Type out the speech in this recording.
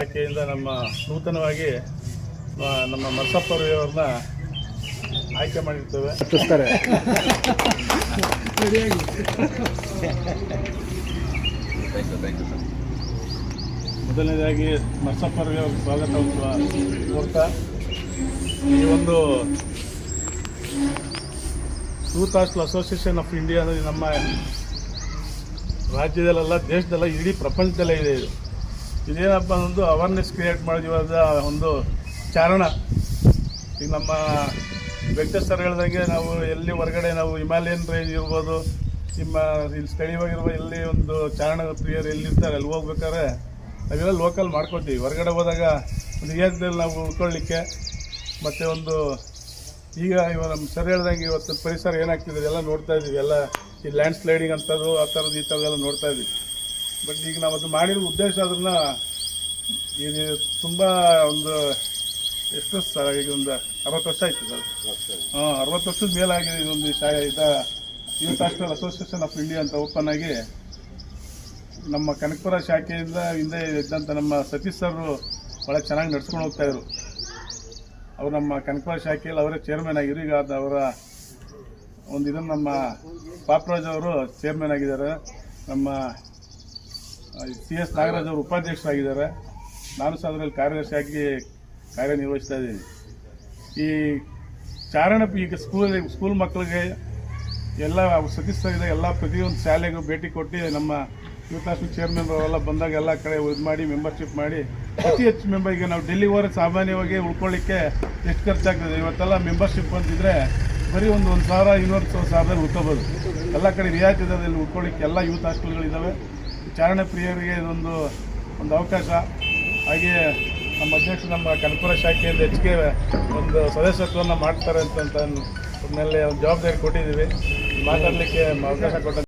ಶಾಖೆಯಿಂದ ನಮ್ಮ ನೂತನವಾಗಿ ನಮ್ಮ ಮರ್ಸಪ್ಪ ಅವ್ರನ್ನ ಆಯ್ಕೆ ಮಾಡಿರ್ತೇವೆ. ಮೊದಲನೇದಾಗಿ ಮರ್ಸಪ್ಪರಿಗೆ ಸ್ವಾಗತ ಕೋರ್ತಾ. ಈ ಒಂದು youth hostel association of India ನಮ್ಮ ರಾಜ್ಯದಲ್ಲೆಲ್ಲ ದೇಶದಲ್ಲ ಇಡೀ ಪ್ರಪಂಚದಲ್ಲೇ ಇದೆ ಇದು. ಇದೇನಪ್ಪ ಒಂದು ಅವೇರ್ನೆಸ್ ಕ್ರಿಯೇಟ್ ಮಾಡಿದ ಒಂದು ಚಾರಣ. ಈಗ ನಮ್ಮ ವೆಂಕಟೇಶ್ ಸರ್ ಹೇಳ್ದಂಗೆ ನಾವು ಎಲ್ಲಿ ಹೊರಗಡೆ ನಾವು ಹಿಮಾಲಯನ್ ರೇಂಜ್ ಇರ್ಬೋದು, ನಿಮ್ಮ ಇಲ್ಲಿ ಸ್ಥಳೀಯವಾಗಿರುವ ಎಲ್ಲಿ ಒಂದು ಚಾರಣ ಪ್ರಿಯರು ಎಲ್ಲಿರ್ತಾರೆ, ಅಲ್ಲಿ ಹೋಗ್ಬೇಕಾದ್ರೆ ಅದೆಲ್ಲ ಲೋಕಲ್ ಮಾಡ್ಕೊತೀವಿ. ಹೊರಗಡೆ ಹೋದಾಗ ಒಂದು ಏಜ್ದಲ್ಲಿ ನಾವು ಉಳ್ಕೊಳ್ಳಿಕ್ಕೆ, ಮತ್ತು ಒಂದು ಈಗ ಇವ ನಮ್ಮ ಸರ್ ಹೇಳ್ದಂಗೆ ಇವತ್ತು ಪರಿಸರ ಏನಾಗ್ತಿದೆ ಎಲ್ಲ ನೋಡ್ತಾ ಇದ್ದೀವಿ ಎಲ್ಲ ಈ ಲ್ಯಾಂಡ್ ಸ್ಲೈಡಿಂಗ್ ಅಂಥದ್ದು ಆ ಥರದ್ದು ಈ ಥರದ್ದೆಲ್ಲ ನೋಡ್ತಾ ಇದ್ದೀವಿ ಬಟ್ ಈಗ ನಾವು ಅದು ಮಾಡಿರೋ ಉದ್ದೇಶ ಅದನ್ನ ಇದು ತುಂಬ ಒಂದು ಎಷ್ಟು ಸರ್ ಈಗ ಒಂದು ಅರವತ್ತು ವರ್ಷ ಆಯ್ತು ಸರ್. ಹಾಂ, ಅರವತ್ತು ವರ್ಷದ ಮೇಲಾಗಿದೆ ಇದೊಂದು ಶಾಲೆ. ಇದ youth hostel association of India ಅಂತ ಓಪನ್ ಆಗಿ ನಮ್ಮ ಕನಕಪುರ ಶಾಖೆಯಿಂದ ಹಿಂದೆ ಇದ್ದಂಥ ನಮ್ಮ ಸತೀಶ್ ಸರ್ ಭಾಳ ಚೆನ್ನಾಗಿ ನಡ್ಸ್ಕೊಂಡು ಹೋಗ್ತಾ ಇದ್ರು. ಅವ್ರು ನಮ್ಮ ಕನಕಪುರ ಶಾಖೆಯಲ್ಲಿ ಅವರೇ ಚೇರ್ಮನ್ ಆಗಿದ್ರು. ಈಗ ಅದು ಅವರ ಒಂದು ಇದನ್ನು ನಮ್ಮ ಪಾಪರಾಜ್ ಅವರು ಚೇರ್ಮನ್ ಆಗಿದ್ದಾರೆ. ನಮ್ಮ ಸಿ ಎಸ್ ನಾಗರಾಜ್ ಅವರು ಉಪಾಧ್ಯಕ್ಷರಾಗಿದ್ದಾರೆ. ನಾನು ಸಹ ಅದರಲ್ಲಿ ಕಾರ್ಯದರ್ಶಿಯಾಗಿ ಕಾರ್ಯನಿರ್ವಹಿಸ್ತಾ ಇದ್ದೀನಿ. ಈ ಚಾರಣ ಈಗ ಸ್ಕೂಲ್ ಸ್ಕೂಲ್ ಮಕ್ಕಳಿಗೆ ಎಲ್ಲ ಸರ್ ಎಲ್ಲ ಪ್ರತಿಯೊಂದು ಶಾಲೆಗೂ ಭೇಟಿ ಕೊಟ್ಟು ನಮ್ಮ ಹಾಸ್ಟೆಲ್ ಚೇರ್ಮನ್ ಅವರೆಲ್ಲ ಬಂದಾಗ ಎಲ್ಲ ಕಡೆ ಇದು ಮಾಡಿ ಮೆಂಬರ್ಶಿಪ್ ಮಾಡಿ, ಅತಿ ಹೆಚ್ಚು ಮೆಂಬರ್ ಈಗ ನಾವು ಡೆಲ್ಲಿ ಹೋದ್ರೆ ಸಾಮಾನ್ಯವಾಗಿ ಉಳ್ಕೊಳ್ಳಿಕ್ಕೆ ಎಷ್ಟು ಖರ್ಚಾಗ್ತದೆ? ಇವತ್ತೆಲ್ಲ ಮೆಂಬರ್ಶಿಪ್ ಅಂತಿದ್ರೆ ಬರೀ ಒಂದು ಒಂದು ಸಾವಿರ ಇನ್ನೂರು ಸಾವಿರದಲ್ಲಿ ಉಳ್ಕೋಬೋದು. ಎಲ್ಲ ಕಡೆ ರಿಯಾಯಿತಿ ದರದಲ್ಲಿ ಉಳ್ಕೊಳ್ಳಿಕ್ಕೆ ಎಲ್ಲ ಯೂತ್ ಹಾಸ್ಟೆಲ್ಗಳಿದ್ದಾವೆ. ಚಾರಣ ಪ್ರಿಯರಿಗೆ ಇದೊಂದು ಒಂದು ಅವಕಾಶ ಹಾಗೆ ನಮ್ಮ ಅಧ್ಯಕ್ಷ ನಮ್ಮ ಕನಕಪುರ ಶಾಖೆಯಿಂದ ಹೆಚ್ಚಿಗೆ ಒಂದು ಸದಸ್ಯತ್ವವನ್ನು ಮಾಡ್ತಾರೆ ಅಂತ ಮೇಲೆ ಒಂದು ಜವಾಬ್ದಾರಿ ಕೊಟ್ಟಿದ್ದೀವಿ ಮಾತಾಡಲಿಕ್ಕೆ ಅವಕಾಶ ಕೊಟ್ಟ